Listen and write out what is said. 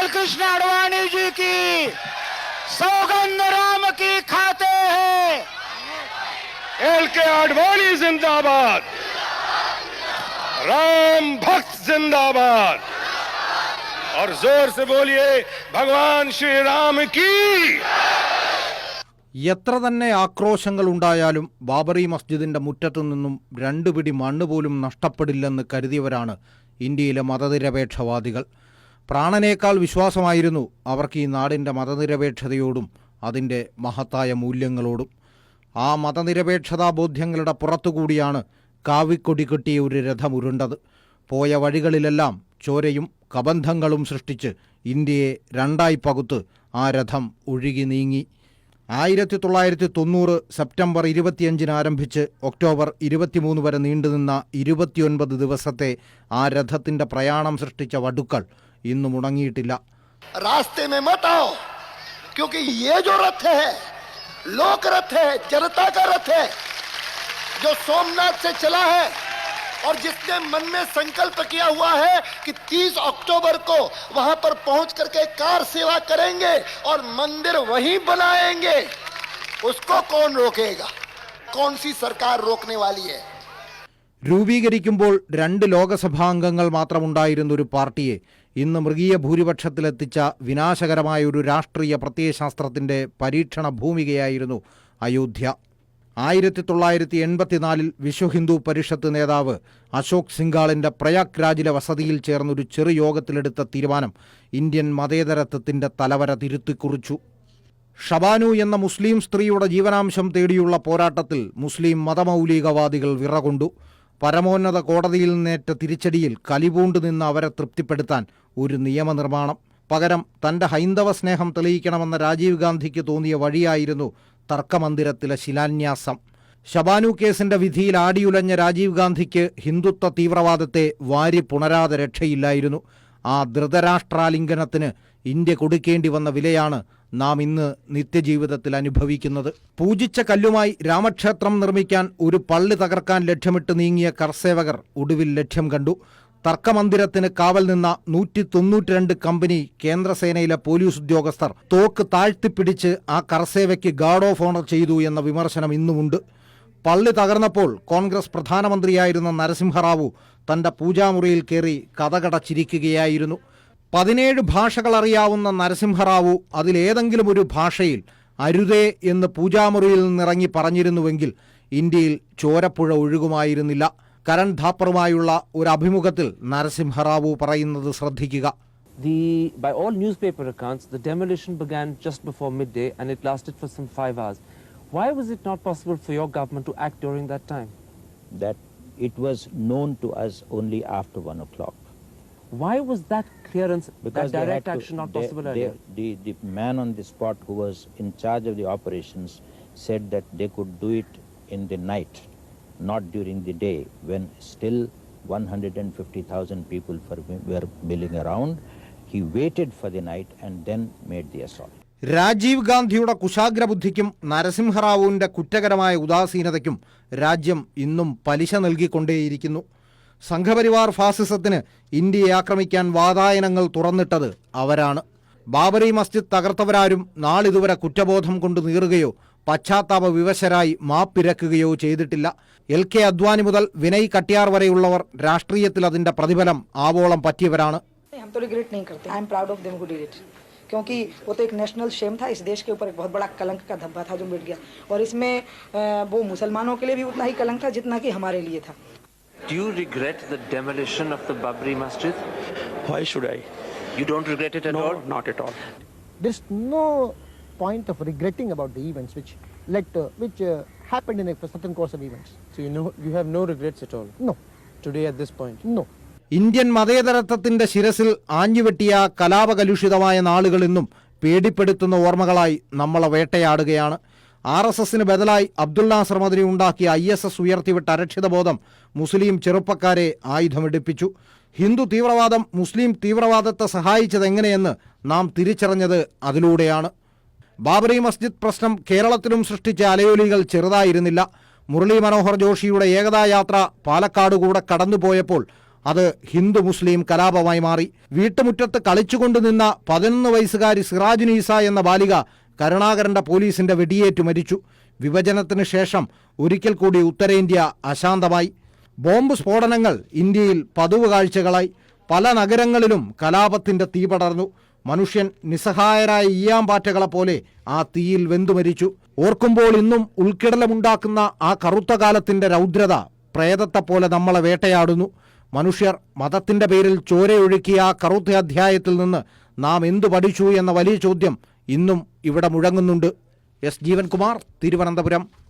लाल कृष्ण आडवाणी जी की सौगंध राम की खाते हैं एल के आडवाणी जिंदाबाद राम भक्त जिंदाबाद और जोर से बोलिए भगवान श्री राम की എത്ര തന്നെ ആക്രോശങ്ങൾ ഉണ്ടായാലും ബാബറി മസ്ജിദിന്റെ മുറ്റത്തു നിന്നും രണ്ടു പിടി മണ്ണ് പോലും നഷ്ടപ്പെടില്ലെന്ന് കരുതിയവരാണ് ഇന്ത്യയിലെ മതനിരപേക്ഷവാദികൾ പ്രാണനേക്കാൾ വിശ്വാസമായിരുന്നു അവർക്ക് ഈ നാടിന്റെ മതനിരപേക്ഷതയോടും അതിന്റെ മഹത്തായ മൂല്യങ്ങളോടും. ആ മതനിരപേക്ഷതാ ബോധ്യങ്ങളുടെ പുറത്തുകൂടിയാണ് കാവിക്കൊടി കെട്ടിയ ഒരു രഥമുരുണ്ടത് പോയ വഴികളിലെല്ലാം ചോരയും കബന്ധങ്ങളും സൃഷ്ടിച്ച് ഇന്ത്യയെ രണ്ടായി പകുത്ത് ആ രഥം ഒഴുകി നീങ്ങി. ആയിരത്തി തൊള്ളായിരത്തി തൊണ്ണൂറ് സെപ്റ്റംബർ ഇരുപത്തിയഞ്ചിന് ആരംഭിച്ച് ഒക്ടോബർ ഇരുപത്തിമൂന്ന് വരെ നീണ്ടുനിന്ന ഇരുപത്തിയൊൻപത് ദിവസത്തെ ആ രഥത്തിന്റെ പ്രയാണം സൃഷ്ടിച്ച വടുക്കൾ ഇന്നും ഉണങ്ങിയിട്ടില്ല रास्ते में मत आओ क्योंकि ये जो रथ है लोक रथ है जनता का रथ है जो सोमनाथ से चला है और जिसने मन में संकल्प किया हुआ है कि 30 अक्टूबर को वहां पर पहुंच करके कार सेवा करेंगे और मंदिर वहीं बनाएंगे उसको कौन रोकेगा कौन सी सरकार रोकने वाली है രൂപീകരിക്കുമ്പോൾ രണ്ട് ലോകസഭാംഗങ്ങൾ മാത്രമുണ്ടായിരുന്ന ഒരു പാർട്ടിയെ ഇന്ന് മൃഗീയ ഭൂരിപക്ഷത്തിലെത്തിച്ച വിനാശകരമായ ഒരു രാഷ്ട്രീയ പ്രത്യയശാസ്ത്രത്തിന്റെ പരീക്ഷണ ഭൂമികയായിരുന്നു അയോധ്യ. ആയിരത്തി തൊള്ളായിരത്തി എൺപത്തിനാലിൽ വിശ്വ ഹിന്ദു പരിഷത്ത് നേതാവ് അശോക് സിംഗാളിന്റെ പ്രയാഗ് രാജിലെ വസതിയിൽ ചേർന്നൊരു ചെറു യോഗത്തിലെടുത്ത തീരുമാനം ഇന്ത്യൻ മതേതരത്വത്തിന്റെ തലവര തിരുത്തിക്കുറിച്ചു. ഷബാനു എന്ന മുസ്ലിം സ്ത്രീയുടെ ജീവനാംശം തേടിയുള്ള പോരാട്ടത്തിൽ മുസ്ലിം മതമൗലികവാദികൾ വിറകൊണ്ടു. പരമോന്നത കോടതിയിൽ നിന്നേറ്റ തിരിച്ചടിയിൽ കലിപൂണ്ടു നിന്ന് അവരെ തൃപ്തിപ്പെടുത്താൻ ഒരു നിയമനിർമ്മാണം. പകരം തന്റെ ഹൈന്ദവ സ്നേഹം തെളിയിക്കണമെന്ന രാജീവ് ഗാന്ധിക്ക് തോന്നിയ വഴിയായിരുന്നു തർക്കമന്ദിരത്തിലെ ശിലാന്യാസം. ഷബാനു കേസിന്റെ വിധിയിൽ ആടിയുലഞ്ഞ രാജീവ് ഗാന്ധിക്ക് ഹിന്ദുത്വ തീവ്രവാദത്തെ വാരി പുണരാതെ രക്ഷയില്ലായിരുന്നു. ആ ധൃതരാഷ്ട്രാലിംഗനത്തിന് ഇന്ത്യ കൊടുക്കേണ്ടി വന്ന വിലയാണ് നാം ഇന്ന് നിത്യജീവിതത്തിൽ അനുഭവിക്കുന്നത്. പൂജിച്ച കല്ലുമായി രാമക്ഷേത്രം നിർമ്മിക്കാൻ ഒരു പള്ളി തകർക്കാൻ ലക്ഷ്യമിട്ട് നീങ്ങിയ കർസേവകർ ഒടുവിൽ ലക്ഷ്യം കണ്ടു. തർക്കമന്ദിരത്തിന് കാവൽ നിന്ന നൂറ്റി തൊണ്ണൂറ്റിരണ്ട് കമ്പനി കേന്ദ്രസേനയിലെ പോലീസ് ഉദ്യോഗസ്ഥർ തോക്ക് താഴ്ത്തിപ്പിടിച്ച് ആ കർസേവയ്ക്ക് ഗാർഡ് ഓഫ് ഓണർ ചെയ്തു എന്ന വിമർശനം ഇന്നുമുണ്ട്. പള്ളി തകർന്നപ്പോൾ കോൺഗ്രസ് പ്രധാനമന്ത്രിയായിരുന്ന നരസിംഹറാവു തന്റെ പൂജാമുറിയിൽ കയറി കഥകടച്ചിരിക്കുകയായിരുന്നു. പതിനേഴ് ഭാഷകൾ അറിയാവുന്ന നരസിംഹറാവു അതിലേതെങ്കിലും ഒരു ഭാഷയിൽ അരുതേ എന്ന് പൂജാമുറിയിൽ നിന്നിറങ്ങി പറഞ്ഞിരുന്നുവെങ്കിൽ ഇന്ത്യയിൽ ചോരപ്പുഴ ഒഴുകുമായിരുന്നില്ല കരൺ ധാപ്പറുമായുള്ള ഒരു അഭിമുഖത്തിൽ നരസിംഹറാവു പറയുന്നത് ശ്രദ്ധിക്കുക The, by all newspaper accounts, the demolition began just before midday and it lasted for some five hours. Why was it not possible for your government to act during that time? that it was known to us only after one o'clock. Why was that clearance, Because that direct action to- action not they- possible they- earlier? the, the man on the spot who was in charge of the operations said that they could do it in the night, not during the day, when still 150,000 people for- were milling around. He waited for the night and then made the assault. Rajeev ഗാന്ധിയുടെ കുശാഗ്രബുദ്ധിക്കും നരസിംഹറാവുവിന്റെ കുറ്റകരമായ ഉദാസീനതയ്ക്കും രാജ്യം ഇന്നും പലിശ നൽകിക്കൊണ്ടേയിരിക്കുന്നു സംഘപരിവാർ ഫാസിസത്തിന് ഇന്ത്യയെ ആക്രമിക്കാൻ വാതായനങ്ങൾ തുറന്നിട്ടത് അവരാണ് ബാബറി മസ്ജിദ് തകർത്തവരാരും നാളിതുവരെ കുറ്റബോധം കൊണ്ട് നീറുകയോ പശ്ചാത്താപ വിവശരായി മാപ്പിരക്കുകയോ ചെയ്തിട്ടില്ല എൽ കെ അദ്വാനി മുതൽ വിനയ് കട്ടിയാർ വരെയുള്ളവർ രാഷ്ട്രീയത്തിൽ അതിൻ്റെ പ്രതിഫലം ആവോളം പറ്റിയവരാണ് हम तो रिग्रेट नहीं करते I am proud of them who did it क्योंकि वो तो एक नेशनल शेम था इस देश के ऊपर एक बहुत बड़ा कलंक का धब्बा था जो मिट गया और इसमें अ, वो मुसलमानों के लिए भी उतना ही कलंक था जितना कि हमारे लिए था Do you regret the demolition of the Babri Masjid? Why should I? You don't regret it at No, all? No, not at all. there's no point of regretting about the events which led to, which uh, happened in a certain course of events. So you know you have no regrets at all No, today at this point? no. Indian മതേതരത്വത്തിന്റെ ശിരസിൽ ആഞ്ഞുവെട്ടിയ കലാപകലുഷിതമായ നാളുകൾ ഇന്നും പേടിപ്പെടുത്തുന്ന ഓർമ്മകളായി നമ്മളെ വേട്ടയാടുകയാണ് R S എസിന് ബദലായി അബ്ദുള്ള നാസർ മദനി ഉണ്ടാക്കിയ I S S ഉയർത്തിവിട്ട അരക്ഷിതബോധം മുസ്ലിം ചെറുപ്പക്കാരെ ആയുധമെടുപ്പിച്ചു. ഹിന്ദു തീവ്രവാദം മുസ്ലിം തീവ്രവാദത്തെ സഹായിച്ചതെങ്ങനെയെന്ന് നാം തിരിച്ചറിഞ്ഞത് അതിലൂടെയാണ്. ബാബറി മസ്ജിദ് പ്രശ്നം കേരളത്തിലും സൃഷ്ടിച്ച അലയൊലികൾ ചെറുതായിരുന്നില്ല. മുരളി മനോഹർ ജോഷിയുടെ ഏകതാ യാത്ര പാലക്കാട് കൂടെ കടന്നുപോയപ്പോൾ അത് ഹിന്ദു മുസ്ലിം കലാപമായി മാറി. വീട്ടുമുറ്റത്ത് കളിച്ചുകൊണ്ടു നിന്ന പതിനൊന്ന് വയസ്സുകാരി സിറാജുനീസ എന്ന ബാലിക കരുണാകരന്റെ പോലീസിന്റെ വെടിയേറ്റു മരിച്ചു. വിഭജനത്തിന് ശേഷം ഒരിക്കൽ കൂടി ഉത്തരേന്ത്യ അശാന്തമായി. ബോംബ് സ്ഫോടനങ്ങൾ ഇന്ത്യയിൽ പതിവ് കാഴ്ചകളായി. പല നഗരങ്ങളിലും കലാപത്തിന്റെ തീ പടർന്നു. മനുഷ്യൻ നിസ്സഹായരായ ഈയാമ്പാറ്റകളെ പോലെ ആ തീയിൽ വെന്തു മരിച്ചു. ഓർക്കുമ്പോൾ ഇന്നും ഉൾക്കിടലമുണ്ടാക്കുന്ന ആ കറുത്ത കാലത്തിന്റെ രൗദ്രത പ്രേതത്തെ പോലെ നമ്മളെ വേട്ടയാടുന്നു. മനുഷ്യർ മതത്തിന്റെ പേരിൽ ചോരയൊഴുക്കിയ ആ കറുത്ത അധ്യായത്തിൽ നിന്ന് നാം എന്തു പഠിച്ചു എന്ന വലിയ ചോദ്യം ഇന്നും ഇവിടെ മുഴങ്ങുന്നുണ്ട്. എസ് ജീവൻകുമാർ തിരുവനന്തപുരം.